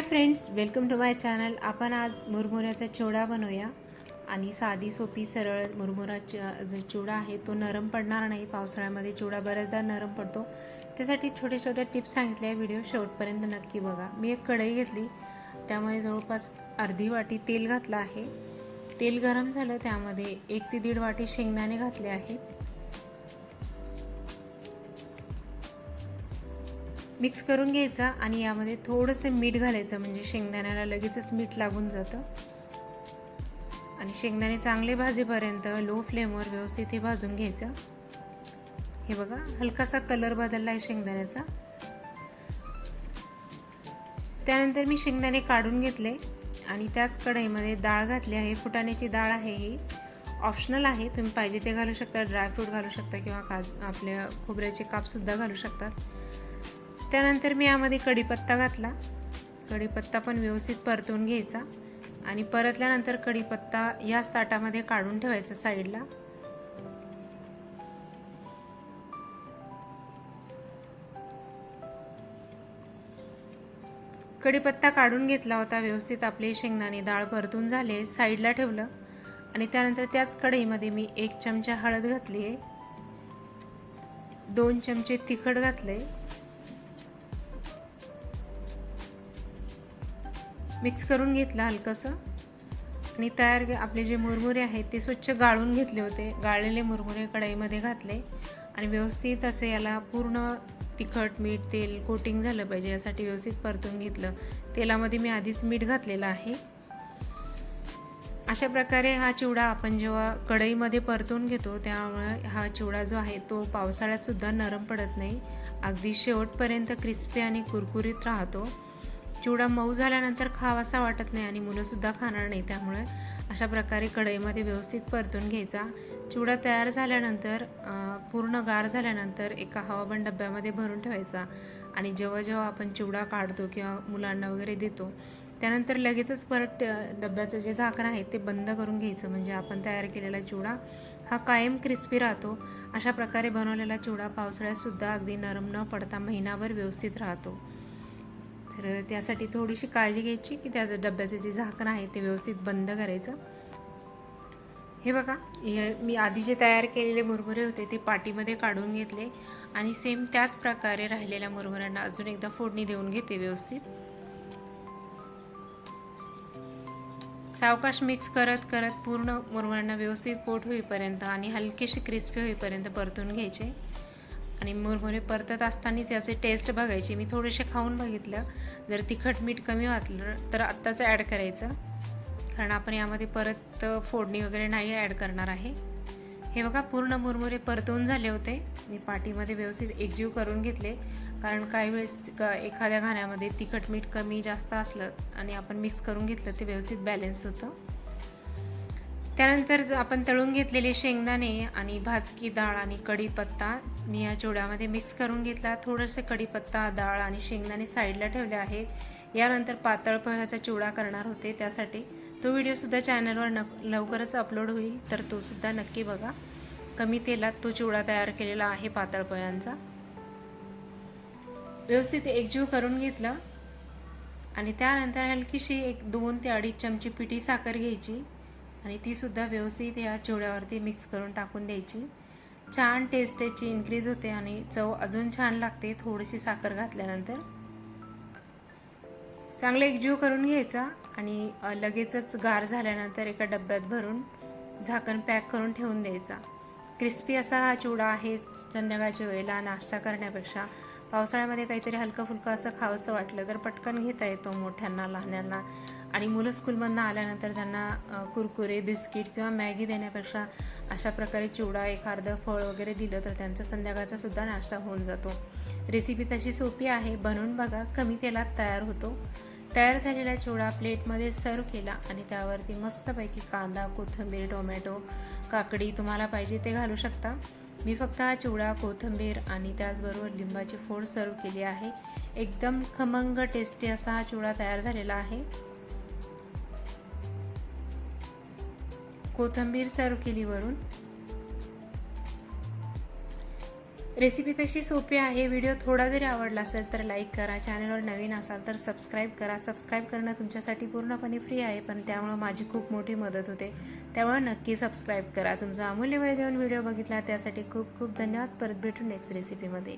Hi friends welcome to my channel आपण आज मुरमुऱ्याचा चिवडा बनवूया. आणि साधी सोपी सरळ मुरमुराचा जो चिवडा आहे तो नरम पडणार नाही. पावसाळ्यामध्ये चिवडा बऱ्याचदा नरम पडतो. त्यासाठी छोटे छोट्या टिप्स सांगितल्या व्हिडिओ शेवटपर्यंत नक्की बघा. मी एक कढई घेतली. त्यामध्ये जवळपास अर्धी वाटी तेल घातलं आहे. तेल गरम झालं. त्यामध्ये एक ते दीड वाटी शेंगदाणे घातले आहेत. मिक्स करून घ्यायचा आणि यामध्ये थोडंसं मीठ घालायचं म्हणजे शेंगदाण्याला लगेचच मीठ लागून जातं. आणि शेंगदाणे चांगले भाजेपर्यंत लो फ्लेमवर व्यवस्थित हे भाजून घ्यायचं. हे बघा हलकासा कलर बदलला आहे शेंगदाण्याचा. त्यानंतर मी शेंगदाणे काढून घेतले आणि त्याच कढईमध्ये डाळ घातली आहे. फुटाण्याची डाळ आहे ही. ऑप्शनल आहे. तुम्ही पाहिजे ते घालू शकता ड्रायफ्रूट घालू शकता किंवा का आपल्या खोबऱ्याचे कापसुद्धा घालू शकतात त्यानंतर मी यामध्ये कढीपत्ता घातला. कढीपत्ता पण व्यवस्थित परतून घ्यायचा आणि परतल्यानंतर कढीपत्ता याच ताटामध्ये काढून ठेवायचा साईडला. कढीपत्ता काढून घेतला होता व्यवस्थित आपले शेंगदाणे डाळ परतून झाले साईडला ठेवलं आणि त्यानंतर त्याच कढईमध्ये मी एक चमचा हळद घातली आहे. दोन चमचे तिखट घातले मिक्स करून घेतलं हलकंसं. आणि तयार आपले जे मुरमुरे आहेत ते स्वच्छ गाळून घेतले होते. गाळलेले मुरमुरे कढईमध्ये घातले. आणि व्यवस्थित असं याला पूर्ण तिखट मीठ तेल कोटिंग झालं पाहिजे. यासाठी व्यवस्थित परतून घेतलं. तेलामध्ये मी आधीच मीठ घातलेलं आहे. अशा प्रकारे हा चिवडा आपण जेव्हा कढईमध्ये परतून घेतो त्यामुळे हा चिवडा जो आहे तो पावसाळ्यातसुद्धा नरम पडत नाही. अगदी शेवटपर्यंत क्रिस्पी आणि कुरकुरीत राहतो. चिवडा मऊ झाल्यानंतर खावासा वाटत नाही आणि मुलंसुद्धा खाणार नाही. त्यामुळे अशा प्रकारे कढईमध्ये व्यवस्थित परतून घ्यायचा. चिवडा तयार झाल्यानंतर पूर्ण गार झाल्यानंतर एका हवाबंद डब्यामध्ये भरून ठेवायचा. आणि जेव्हा जेव्हा आपण चिवडा काढतो किंवा मुलांना वगैरे देतो त्यानंतर लगेचच परत डब्याचं जे झाकण आहे ते बंद करून घ्यायचं. म्हणजे आपण तयार केलेला चिवडा हा कायम क्रिस्पी राहतो. अशा प्रकारे बनवलेला चिवडा पावसाळ्यातसुद्धा अगदी नरम न पडता महिनाभर व्यवस्थित राहतो. तर त्यासाठी थोडीशी काळजी घ्यायची की त्याचं डब्याचं जे झाकण आहे ते व्यवस्थित बंद करायचं. हे बघा हे मी आधी जे तयार केलेले मुरमुरे होते ते पाटीमध्ये काढून घेतले आणि सेम त्याच प्रकारे राहिलेल्या मुरमुऱ्यांना अजून एकदा फोडणी देऊन घेते व्यवस्थित. सावकाश मिक्स करत करत पूर्ण मुरमुऱ्यांना व्यवस्थित कोट होईपर्यंत आणि हलकेशी क्रिस्पी होईपर्यंत परतून घ्यायचे. आणि मुरमुरे परतत असतानाच याचे टेस्ट बघायची. मी थोडेसे खाऊन बघितलं. जर तिखट मीठ कमी वाटलं तर आत्ताच ॲड करायचं. कारण आपण यामध्ये परत फोडणी वगैरे नाही ॲड करणार आहे. हे बघा पूर्ण मुरमुरे परतवून झाले होते. मी पाटीमध्ये व्यवस्थित एकजीव करून घेतले. कारण काही वेळेस का एखाद्या घाण्यामध्ये तिखट मीठ कमी जास्त असलं आणि आपण मिक्स करून घेतलं ते व्यवस्थित बॅलेन्स होतं. त्यानंतर आपण तळून घेतलेले शेंगदाणे आणि भाजकी डाळ आणि कढीपत्ता मी या चिवड्यामध्ये मिक्स करून घेतला. थोडंसं कढीपत्ता डाळ आणि शेंगदाणे साईडला ठेवले आहेत. यानंतर पातळ पोह्याचा चिवडा करणार होते. त्यासाठी तो व्हिडिओसुद्धा चॅनलवर न लवकरच अपलोड होईल. तर तो सुद्धा नक्की बघा. कमी तेलात तो चिवडा तयार केलेला आहे पातळ पोह्यांचा व्यवस्थित एकजीव करून घेतलं. आणि त्यानंतर हलकीशी एक दोन ते अडीच चमची पिठी साखर घ्यायची. आणि तीसुद्धा व्यवस्थित ह्या चिवड्यावरती मिक्स करून टाकून द्यायची. छान टेस्ट याची इन्क्रीज होते आणि चव अजून छान लागते थोडीशी साखर घातल्यानंतर. चांगलं एकजीव करून घ्यायचा आणि लगेचच गार झाल्यानंतर एका डब्यात भरून झाकण पॅक करून ठेवून द्यायचा. क्रिस्पी असा हा चिवडा आहे संध्याकाळच्या वेळेला नाश्ता करण्यापेक्षा. पावसाळ्यामध्ये काहीतरी हलकं फुलकं असं खावंसं वाटलं तर पटकन घेता येतो मोठ्यांना लहानांना आणि मुलं स्कूलमधनं आल्यानंतर त्यांना कुरकुरे बिस्किट किंवा मॅगी देण्यापेक्षा अशा प्रकारे चिवडा एखादं फळ वगैरे दिलं तर त्यांचा संध्याकाळचा सुद्धा नाश्ता होऊन जातो. रेसिपी तशी सोपी आहे बनवून बघा कमी तेलात तयार होतो. तयार झालेला चिवडा प्लेटमध्ये सर्व केला आणि त्यावरती मस्तपैकी कांदा कोथिंबीर टोमॅटो काकडी तुम्हाला पाहिजे ते घालू शकता. मी फक्त हा चिवडा कोथिंबीर आणि त्याचबरोबर लिंबाची फोड सर्व केली आहे. एकदम खमंग टेस्टी असा हा चिवडा तयार झालेला आहे. कोथिंबीर सर्व केली वरून. रेसिपी तशी सोपी आहे. व्हिडिओ थोडा जरी आवडला असेल तर लाईक करा. चॅनलवर नवीन असाल तर सबस्क्राईब करा. सबस्क्राईब करणं तुमच्यासाठी पूर्णपणे फ्री आहे पण त्यामुळं माझी खूप मोठी मदत होते. त्यामुळे नक्की सबस्क्राईब करा. तुमचा अमूल्य वेळ देऊन व्हिडिओ बघितला त्यासाठी खूप खूप धन्यवाद. परत भेटू नेक्स्ट रेसिपीमध्ये